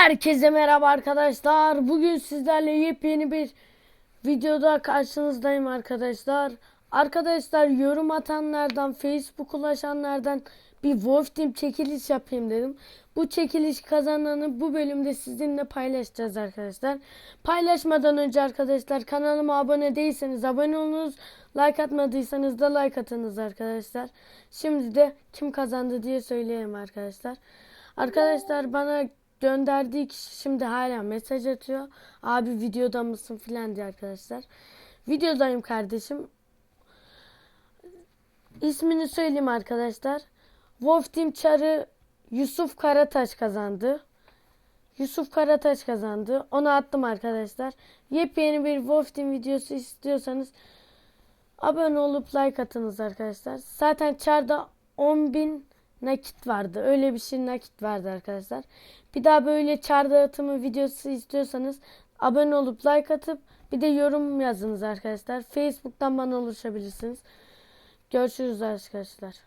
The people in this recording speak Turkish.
Herkese merhaba arkadaşlar. Bugün sizlerle yepyeni bir videoda karşınızdayım arkadaşlar. Arkadaşlar yorum atanlardan, Facebook ulaşanlardan bir Wolf Team çekiliş yapayım dedim. Bu çekiliş kazananı bu bölümde sizinle paylaşacağız arkadaşlar. Paylaşmadan önce arkadaşlar kanalıma abone değilseniz abone olunuz. Like atmadıysanız da like atınız arkadaşlar. Şimdi de kim kazandı diye söyleyeyim arkadaşlar. Arkadaşlar bana gönderdiği kişi şimdi hala mesaj atıyor. Abi videoda mısın filan diye arkadaşlar. Videodayım kardeşim. İsmini söyleyeyim arkadaşlar. Wolf Team Çarı Yusuf Karataş kazandı. Yusuf Karataş kazandı. Onu attım arkadaşlar. Yepyeni bir Wolf Team videosu istiyorsanız abone olup like atınız arkadaşlar. Zaten Çar'da 10.000 nakit vardı. Öyle bir şey nakit vardı arkadaşlar. Bir daha böyle çar dağıtımı videosu istiyorsanız abone olup like atıp bir de yorum yazınız arkadaşlar. Facebook'tan bana ulaşabilirsiniz. Görüşürüz arkadaşlar.